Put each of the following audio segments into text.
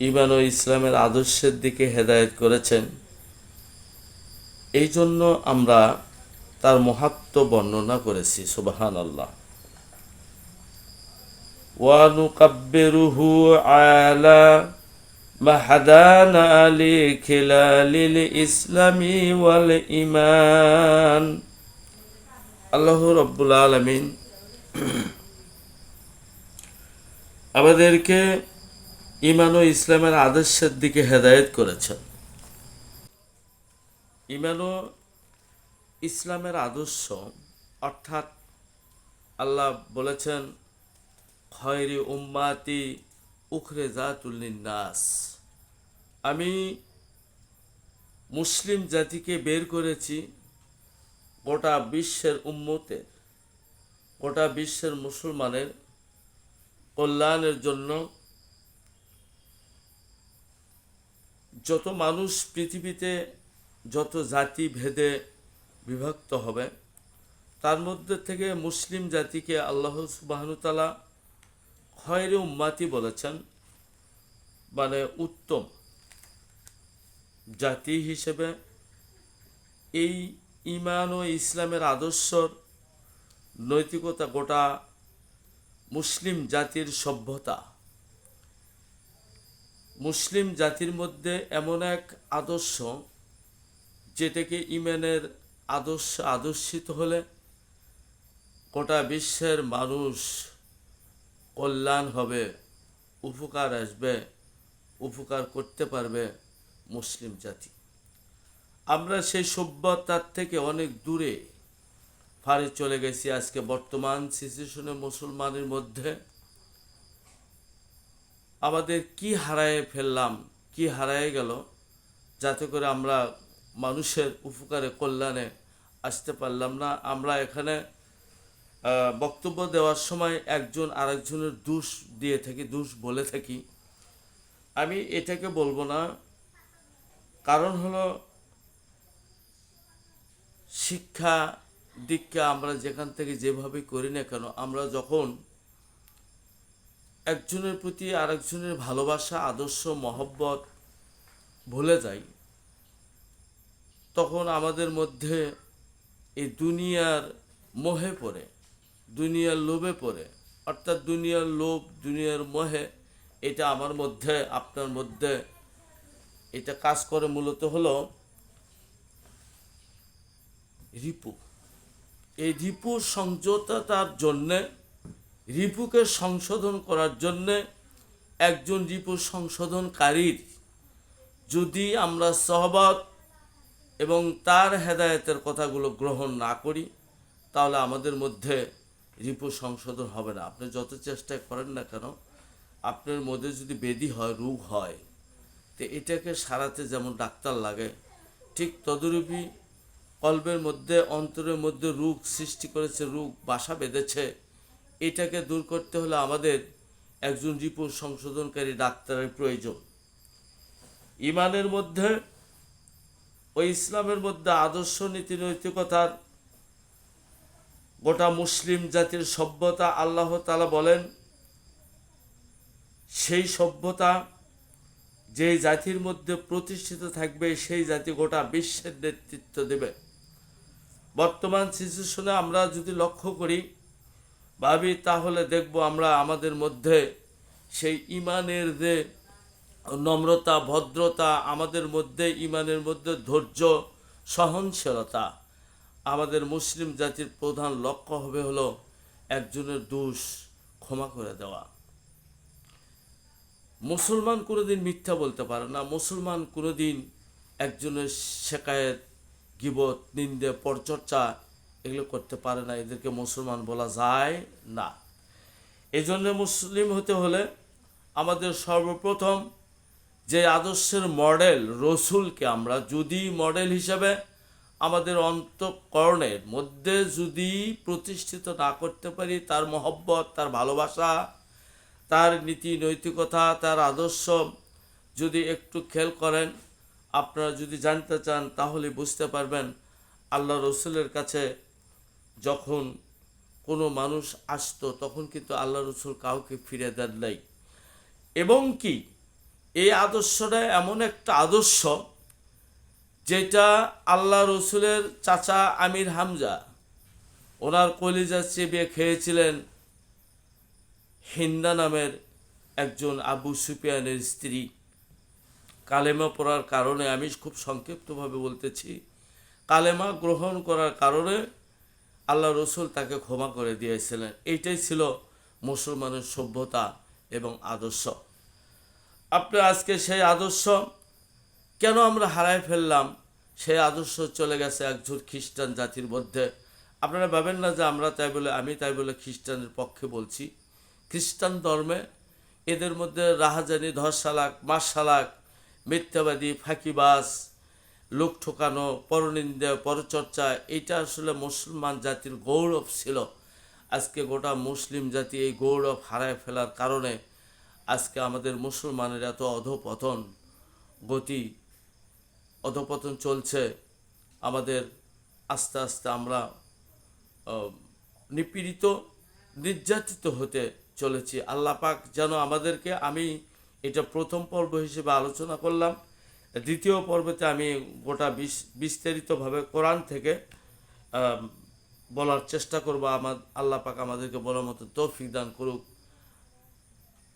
ইমান ও ইসলামের আদর্শের দিকে হেদায়ত করেছেন। এই জন্য আমরা তার মহাত্ম বর্ণনা করেছি সুবাহান আল্লাহ ওয়ানু ওয়ানুকাব্বেরুহু আলা মাহাদানা আলি খিলালিল ইসলামি ওয়াল ইমান আল্লাহ রব্বুল আলমিন আমাদেরকে ইমান ও ইসলামের আদর্শের দিকে হেদায়েত করেছেন। ইমান ও ইসলামের আদর্শ, অর্থাৎ আল্লাহ বলেছেন, খয়রি উম্মাতি উখরে নাস আমি মুসলিম জাতিকে বের করেছি গোটা বিশ্বের উম্মতের, গোটা বিশ্বের মুসলমানের কল্যাণের জন্য যত মানুষ পৃথিবীতে যত জাতি ভেদে বিভক্ত হবে, তার মধ্যে থেকে মুসলিম জাতিকে আল্লাহ সুবাহনুতালা খয়রে উম্মাতি বলেছেন মানে উত্তম জাতি হিসেবে। এই ইমান ও ইসলামের আদর্শর নৈতিকতা গোটা মুসলিম জাতির সভ্যতা। মুসলিম জাতির মধ্যে এমন এক আদর্শ যেটাকে ইমানের আদর্শ আদর্শিত হলে গোটা বিশ্বের মানুষ কল্যাণ হবে, উপকার আসবে, উপকার করতে পারবে মুসলিম জাতি। আমরা সেই সভ্যতার থেকে অনেক দূরে ফারে চলে গেছি আজকে বর্তমান সিচুয়েশনে মুসলমানের মধ্যে। আমাদের কি হারায় ফেললাম, কি হারায় গেল, যাতে করে আমরা মানুষের উপকারে, কল্যাণে আসতে পারলাম না। আমরা এখানে বক্তব্য দেওয়ার সময় একজন আরেকজনের দোষ দিয়ে থাকি, দোষ বলে থাকি। আমি এটাকে বলব না। কারণ হলো, শিক্ষা দীক্ষা আমরা যেখান থেকে যেভাবে করি না কেন, আমরা যখন একজনের প্রতি আরেকজনের ভালোবাসা, আদর্শ, মহব্বত ভুলে যাই, তখন আমাদের মধ্যে এই দুনিয়ার মোহে পড়ে, দুনিয়ার লোভে পড়ে। অর্থাৎ দুনিয়ার লোভ, দুনিয়ার মোহে, এটা আমার মধ্যে, আপনার মধ্যে এটা কাজ করে মূলত হলো রিপু। এই রিপু সংযততার জন্যে রিপুকে সংশোধন করার জন্যে একজন রিপু সংশোধনকারীর। যদি আমরা সহবত এবং তার হেদায়েতের কথাগুলো গ্রহণ না করি, তাহলে আমাদের মধ্যে রিপু সংশোধন হবে না। আপনি যত চেষ্টা করেন না কেন, আপনার মধ্যে যদি বেদি হয়, রোগ হয়, তো এটাকে সারাতে যেমন ডাক্তার লাগে, ঠিক তদরূপী কল্পের মধ্যে, অন্তরের মধ্যে রোগ সৃষ্টি করেছে, রোগ বাসা বেঁধেছে এটাকে দূর করতে হলে আমাদের একজন রিপু সংশোধনকারী ডাক্তারের প্রয়োজন। ইমানের মধ্যে ও ইসলামের মধ্যে আদর্শ নীতি নৈতিকতার গোটা মুসলিম জাতির সভ্যতা আল্লাহ তালা বলেন, সেই সভ্যতা যে জাতির মধ্যে প্রতিষ্ঠিত থাকবে, সেই জাতি গোটা বিশ্বের নেতৃত্ব দেবে। বর্তমান সিচুয়েশনে আমরা যদি লক্ষ্য করি ভাবি, তাহলে দেখব আমরা আমাদের মধ্যে সেই ইমানের যে নম্রতা, ভদ্রতা, আমাদের মধ্যে ইমানের মধ্যে ধৈর্য, সহনশীলতা, আমাদের মুসলিম জাতির প্রধান লক্ষ্য হবে হলো একজনের দোষ ক্ষমা করে দেওয়া। মুসলমান কোনোদিন মিথ্যা বলতে পারে না। মুসলমান কোনোদিন একজনের শেকায়েত, গিবত, নিন্দে, পরচর্চা এগুলো করতে পারে না, এদেরকে মুসলমান বলা যায় না। এই জন্য মুসলিম হতে হলে আমাদের সর্বপ্রথম যে আদর্শের মডেল রসুলকে আমরা যদি মডেল হিসেবে আমাদের অন্তঃকরণের মধ্যে যদি প্রতিষ্ঠিত না করতে পারি, তার মহব্বত, তার ভালোবাসা, তার নীতি নৈতিকতা, তার আদর্শ যদি একটু খেয়াল করেন, আপনারা যদি জানতে চান তাহলে বুঝতে পারবেন, আল্লাহ রসুলের কাছে যখন কোনো মানুষ আসতো, তখন কিন্তু আল্লাহ রসুল কাউকে ফিরে দেন নাই। এবং কি, এই আদর্শটা এমন একটা আদর্শ যেটা আল্লাহ রসুলের চাচা আমির হামজা ওনার কলিজা চেবিয়ে খেয়েছিলেন। হিন্দা নামের একজন আবু সুফিয়ানের স্ত্রী। কালেমা পড়ার কারণে আমি খুব সংক্ষিপ্তভাবে বলতেছি। কালেমা গ্রহণ করার কারণে আল্লাহ রসুল তাকে ক্ষমা করে দিয়েছিলেন। এইটাই ছিল মুসলমানের সভ্যতা এবং আদর্শ। আপনার আজকে সেই আদর্শ কেন আমরা হারায় ফেললাম? সেই আদর্শ চলে গেছে একজন খ্রিস্টান জাতির মধ্যে। আপনারা ভাবেন না যে আমরা তাই বলে, আমি তাই বলে খ্রিস্টানের পক্ষে বলছি? খ্রিস্টান ধর্মে এদের মধ্যে রাহাজানি, ধর্ষালাক মাসালাক মিথ্যাবাদী, ফাঁকিবাজ লোক ঠোকানো, পরনিন্দা, পরচর্চা, এটা আসলে মুসলমান জাতির গৌরব ছিল। আজকে গোটা মুসলিম জাতি এই গৌরব হারায় ফেলার কারণে আজকে আমাদের মুসলমানের এত অধপতন গতি, অধপতন চলছে। আমাদের আস্তে আস্তে আমরা নিপীড়িত, নির্যাতিত হতে চলেছি। আল্লাহ পাক যেন আমাদেরকে, আমি এটা প্রথম পর্ব হিসেবে আলোচনা করলাম। দ্বিতীয় পর্বতে আমি গোটা বিশ, বিস্তারিতভাবে কোরআন থেকে বলার চেষ্টা করব। আমার আল্লাহ পাক আমাদেরকে বলার মতো তৌফিক দান করুক।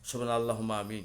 সবাই আল্লাহ আমিন।